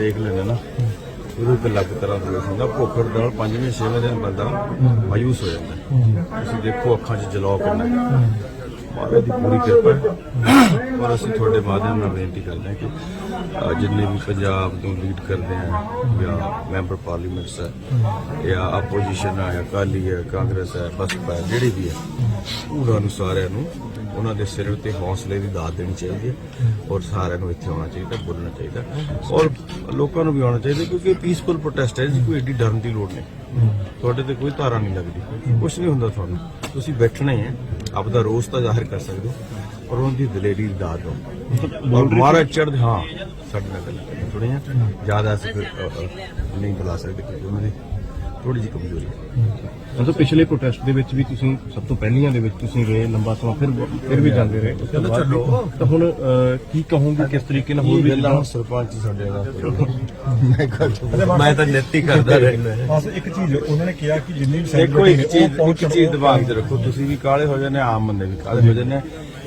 ਦੇਖ ਲੈਣਾ ਨਾ, ਉਹਦੇ ਇੱਕ ਅਲੱਗ ਤਰ੍ਹਾਂ ਦਾ ਰੋਸ਼ ਹੁੰਦਾ ਭੁੱਖ ਹੜਤਾਲ ਪੰਜਵੇਂ ਛੇਵੇਂ ਦਿਨ ਬੰਦਾ ਮਾਯੂਸ ਹੋ ਜਾਂਦਾ। ਤੁਸੀਂ ਦੇਖੋ ਅੱਖਾਂ 'ਚ ਜਲਾਅ ਕਿੰਨਾ ਮਹਾਰਾਜ ਦੀ ਪੂਰੀ ਕਿਰਪਾ ਹੈ। ਔਰ ਅਸੀਂ ਤੁਹਾਡੇ ਮਾਧਿਅਮ ਨਾਲ ਬੇਨਤੀ ਕਰਦੇ ਹਾਂ ਕਿ ਜਿੰਨੇ ਵੀ ਪੰਜਾਬ ਤੋਂ ਲੀਡ ਕਰਦੇ ਆ, ਜਾਂ ਮੈਂਬਰ ਪਾਰਲੀਮੈਂਟਸ ਹੈ, ਜਾਂ ਆਪੋਜੀਸ਼ਨ ਹੈ, ਅਕਾਲੀ ਹੈ, ਕਾਂਗਰਸ ਹੈ, ਬਸਪਾ ਹੈ, ਜਿਹੜੀ ਵੀ ਹੈ, ਉਹਨਾਂ ਨੂੰ ਸਾਰਿਆਂ ਨੂੰ ਉਹਨਾਂ ਦੇ ਸਿਰ ਉੱਤੇ ਹੌਸਲੇ ਦੀ ਦਾਤ ਦੇਣੀ ਚਾਹੀਦੀ ਹੈ ਔਰ ਸਾਰਿਆਂ ਨੂੰ ਇੱਥੇ ਆਉਣਾ ਚਾਹੀਦਾ ਬੋਲਣਾ ਚਾਹੀਦਾ। ਔਰ ਲੋਕਾਂ ਨੂੰ ਵੀ ਆਉਣਾ ਚਾਹੀਦਾ ਕਿਉਂਕਿ ਪੀਸਫੁਲ ਪ੍ਰੋਟੈਸਟ ਹੈ ਜੀ ਕੋਈ ਏਡੀ ਡਰਨ ਦੀ ਲੋੜ ਨਹੀਂ। ਤੁਹਾਡੇ ਤੇ ਕੋਈ ਧਾਰਾ ਨਹੀਂ ਲੱਗਦੀ ਕੁਝ ਨਹੀਂ ਹੁੰਦਾ ਤੁਹਾਨੂੰ। ਤੁਸੀਂ ਬੈਠਣਾ ਹੀ ਹੈ ਆਪਦਾ ਰੋਸ ਤਾਂ ਜ਼ਾਹਿਰ ਕਰ ਸਕਦੇ ਹੋ ਔਰ ਉਹਨਾਂ ਦੀ ਦਲੇਰੀ ਦੀ ਦਾਤ ਦਿਓ। ਔਰ ਮਹਾਰਾਜ ਚੜ੍ਹਦੇ ਹਾਂ ਸਾਡੇ ਨਾਲ ਗੱਲ ਕਰਨੀ ਥੋੜੀ ਜ਼ਿਆਦਾ ਅਸੀਂ ਨਹੀਂ ਬੁਲਾ ਸਕਦੇ ਕਿਉਂਕਿ ਉਹਨਾਂ ਦੀ ਥੋੜੀ ਜਿਹੀ ਕਮਜ਼ੋਰੀ ਹੈ। ਮਤਲਬ ਪਿਛਲੇ ਪ੍ਰੋਟੈਸਟ ਦੇ ਵਿੱਚ ਵੀ ਤੁਸੀਂ ਸਭ ਤੋਂ ਪਹਿਲੀਆਂ ਦੇ ਵਿੱਚ ਤੁਸੀਂ ਰਹੇ ਲੰਬਾ ਸਮਾਂ ਫਿਰ ਫਿਰ ਵੀ ਜਾਂਦੇ ਰਹੇ। ਉਸ ਤੋਂ ਬਾਅਦ ਵੀ। ਤਾਂ ਹੁਣ ਅਹ, ਕੀ ਕਹੋਗੇ ਕਿਸ ਤਰੀਕੇ ਨਾਲ ਹੋਰ ਵੀ ਗੱਲਾਂ ਹੁਣ ਸਰਪੰਚ ਸਾਡੇ ਨਾਲ ਮੈਂ ਤਾਂ ਨਿੱਤੀ ਕਰਦਾ ਰਹਿੰਦਾ ਬਸ ਇੱਕ ਚੀਜ਼ ਉਹਨਾਂ ਨੇ ਕਿਹਾ ਕਿ ਜਿੰਨੀ ਵੀ ਦੇਖੋ ਇੱਕ ਚੀਜ਼ ਇੱਕ ਦਿਮਾਗ 'ਚ ਰੱਖੋ ਤੁਸੀਂ ਵੀ ਕਾਲੇ ਹੋ ਜਾਂਦੇ ਆਮ ਬੰਦੇ ਵੀ ਕਾਲੇ ਹੋ ਜਾਂਦੇ। ਆ।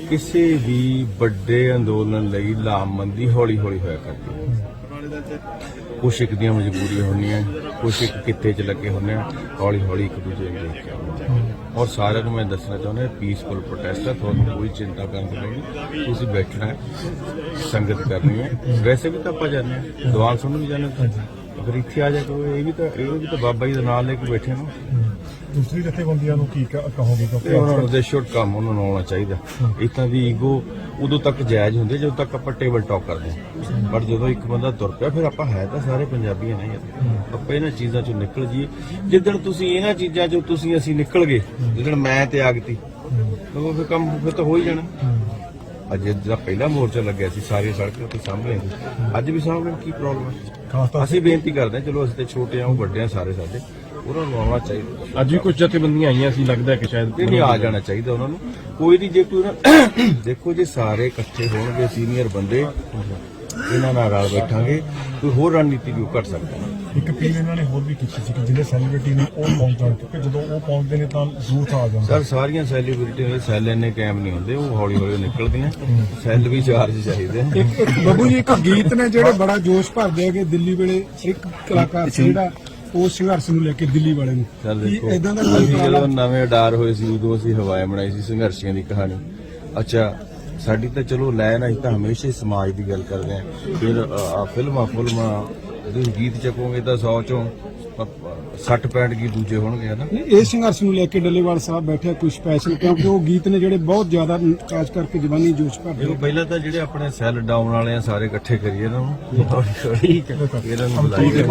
ਕਿਸੇ ਵੀ ਵੱਡੇ ਅੰਦੋਲਨ ਲਈ ਲਾਮਬੰਦੀ ਹੌਲੀ ਹੌਲੀ ਹੋਇਆ ਕਰਦੀ ਹੈ। ਕੁਛ ਇੱਕ ਦੀਆਂ ਮਜਬੂਰੀਆਂ ਹੁੰਦੀਆਂ ਕੁਛ ਇੱਕ ਕਿੱਤੇ 'ਚ ਲੱਗੇ ਹੁੰਦੇ ਆ ਹੌਲੀ ਹੌਲੀ ਇੱਕ ਦੂਜੇ ਨੂੰ ਦੇਖ ਕੇ। ਔਰ ਸਾਰਿਆਂ ਨੂੰ ਮੈਂ ਦੱਸਣਾ ਚਾਹੁੰਦਾ ਪੀਸਫੁਲ ਪ੍ਰੋਟੈਸਟ ਹੈ ਤੁਹਾਨੂੰ ਕੋਈ ਚਿੰਤਾ ਕਰਨ ਦੀ ਨਹੀਂ। ਤੁਸੀਂ ਬੈਠਣਾ ਹੈ ਸੰਗਤ ਕਰਨੀ ਹੈ। ਵੈਸੇ ਵੀ ਤਾਂ ਆਪਾਂ ਜਾਂਦੇ ਹਾਂ ਦੀਵਾਨ ਸੁਣਨ ਵੀ ਜਾਂਦੇ ਹਾਂ। ਅਗਰ ਇੱਥੇ ਆ ਜਾ ਕਰੋ ਇਹ ਵੀ ਤਾਂ ਇਹ ਵੀ ਤਾਂ ਬਾਬਾ ਜੀ ਦਾ ਨਾਮ ਲੈ ਕੇ ਬੈਠੇ ਹੋ ਦੂਸਰੀ ਜਥੇਬੰਦੀਆਂ ਨੂੰ ਕੀ ਕ- ਕਹੋਗੇ ਤੇ ਉਹਨਾਂ ਨੂੰ ਦੇ ਸ਼ੁੱਡ ਕੰਮ ਉਹਨਾਂ ਨੂੰ ਆਉਣਾ ਚਾਹੀਦਾ। ਇਤਾਂ ਦੀ ਈਗੋ ਉਦੋਂ ਤੱਕ ਜਾਇਜ਼ ਹੁੰਦੀ ਹੈ ਜਦੋਂ ਤੱਕ ਆਪਾਂ ਟੇਬਲ ਟਾਕ ਕਰਦੇ ਹਾਂ। ਪਰ ਜਦੋਂ ਇੱਕ ਬੰਦਾ ਤੁਰ ਪਿਆ ਫਿਰ ਆਪਾਂ ਹੈ ਤਾਂ ਸਾਰੇ ਪੰਜਾਬੀ ਨੇ ਯਾਰ ਆਪਾਂ ਇਹਨਾਂ ਚੀਜ਼ਾਂ ਚੋਂ ਨਿਕਲ ਜੀਏ ਜਿੱਦਣ ਤੁਸੀਂ ਇਹਨਾਂ ਚੀਜ਼ਾਂ ਚੋਂ ਤੁਸੀਂ ਅਸੀਂ ਨਿਕਲ ਗਏ ਜਿੱਦਣ ਮੈਂ ਤੇ ਆਗਤੀ ਉਹ ਫਿਰ ਕੰਮ ਫਿਰ ਤਾਂ ਹੋ ਹੀ ਜਾਣਾ। ਅੱਜ ਜਿਹੜਾ ਪਹਿਲਾ ਮੋਰਚਾ ਲੱਗਿਆ ਸੀ ਸਾਰੀਆਂ ਸੜਕਾਂ ਤੇ ਸਾਹਮਣੇ ਸੀ। ਅੱਜ ਵੀ ਸਾਹਮਣੇ ਕੀ ਪ੍ਰੋਬਲਮ ਹੈ ਖਾਸ ਤੌਰ ਅਸੀਂ ਬੇਨਤੀ ਕਰਦੇ ਹਾਂ ਚਲੋ ਅਸੀਂ ਤੇ ਛੋਟੇ ਆ ਉਹ ਵੱਡੇ ਆ ਸਾਰੇ ਸਾਡੇ। ਉਹਨਾਂ ਨੂੰ ਆਉਣਾ ਚਾਹੀਦਾ। ਅੱਜ ਵੀ ਕੁਝ ਜਥੇਬੰਦੀਆਂ ਆਈਆਂ ਸੀ ਲੱਗਦਾ ਹੈ ਕਿ ਸ਼ਾਇਦ ਇਹ ਨਹੀਂ ਆ ਜਾਣਾ ਚਾਹੀਦਾ ਉਹਨਾਂ ਨੂੰ। ਕੋਈ ਨਹੀਂ ਜੇ ਕੋਈ ਨਾ- ਦੇਖੋ ਜੇ ਸਾਰੇ ਇਕੱਠੇ ਹੋਣਗੇ ਸੀਨੀਅਰ ਬੰਦੇ ਇਹਨਾਂ ਨਾਲ ਰਲ ਬੈਠਾਂਗੇ ਕੋਈ ਹੋਰ ਰਣਨੀਤੀ ਵੀ ਕਰ ਸਕਦਾ। ਇੱਕ ਅਪੀਲ ਇਹਨਾਂ ਨੇ ਹੋਰ ਵੀ ਕੀਤੀ ਸੀ ਕਿ ਜਿਹੜੇ ਸੈਲੀਬ੍ਰਿਟੀ ਨੇ ਉਹ ਪਹੁੰਚਣ ਕਿਉਂਕਿ ਜਦੋਂ ਉਹ ਪਹੁੰਚਦੇ ਨੇ ਤਾਂ ਯੂਥ ਆ ਜਾਂਦਾ। ਸਰ ਸਾਰੀਆਂ ਸੈਲੀਬ੍ਰਿਟੀ ਦੇ ਸੈੱਲ ਇੰਨੇ ਕਾਇਮ ਨਹੀਂ ਹੁੰਦੇ ਉਹ ਹੌਲੀ ਹੌਲੀ ਨਿਕਲਦੀਆਂ। ਸੈੱਲ ਵੀ ਚਾਰਜ ਚਾਹੀਦੇ ਬੱਬੂ ਜੀ ਇੱਕ ਗੀਤ ਨੇ ਜਿਹੜੇ ਬੜਾ ਜੋਸ਼ ਭਰਦੇ ਹੈਗੇ ਦਿੱਲੀ ਵੇਲੇ ਇੱਕ ਕਲਾਕਾਰ ਸੀ ਜਿਹੜਾ ਉਹ ਸੰਘਰਸ਼ ਨੂੰ ਲੈ ਕੇ ਦਿੱਲੀ ਵਾਲੇ ਨੂੰ। ਕੀ ਦੇਖੋ ਏਦਾਂ ਦਾ ਕੋਈ ਅਸੀਂ? ਜਦੋਂ ਨਵੇਂ ਅਡਾਰ ਹੋਏ ਸੀ ਉਦੋਂ ਅਸੀਂ ਹਵਾਏ ਬਣਾਈ ਸੀ ਸੰਘਰਸ਼ੀਆਂ ਦੀ ਕਹਾਣੀ। ਅੱਛਾ ਸਾਡੀ ਤਾਂ ਚਲੋ ਲੈਣ ਅਸੀਂ ਤਾਂ ਹਮੇਸ਼ਾ ਹੀ ਸਮਾਜ ਦੀ ਗੱਲ ਕਰਦੇ ਆਂ ਫਿਰ ਆ ਫਿਲਮਾਂ ਫਿਲਮਾਂ ਤੁਸੀਂ ਗੀਤ ਚੱਕੋਗੇ ਤਾਂ 100 ਚੋਂ 60 65 ਗੀਤ ਦੂਜੇ ਹੋਣਗੇ ਹਨਾ ਇਹ ਸੰਘਰਸ਼ ਨੂੰ ਲੈ ਕੇ ਡੱਲੇਵਾਲ ਸਾਹਿਬ ਬੈਠਿਆ ਕੋਈ ਸਪੈਸ਼ਲ ਕਿਉਂਕਿ ਉਹ ਗੀਤ ਨੇ ਜਿਹੜੇ ਬਹੁਤ ਜ਼ਿਆਦਾ ਖਾਸ ਕਰਕੇ ਜਵਾਨੀ ਜੋਸ਼ ਭਰਦੇ ਦੇਖੋ ਪਹਿਲਾਂ ਤਾਂ ਜਿਹੜੇ ਆਪਣੇ ਸੈੱਲ ਡਾਊਨ ਵਾਲੇ ਆ ਸਾਰੇ ਇਕੱਠੇ ਕਰੀਏ ਇਹਨਾਂ ਨੂੰ ਠੀਕ ਹੈ। ਇਹਨਾਂ ਨੂੰ ਬੁਲਾਈਏ।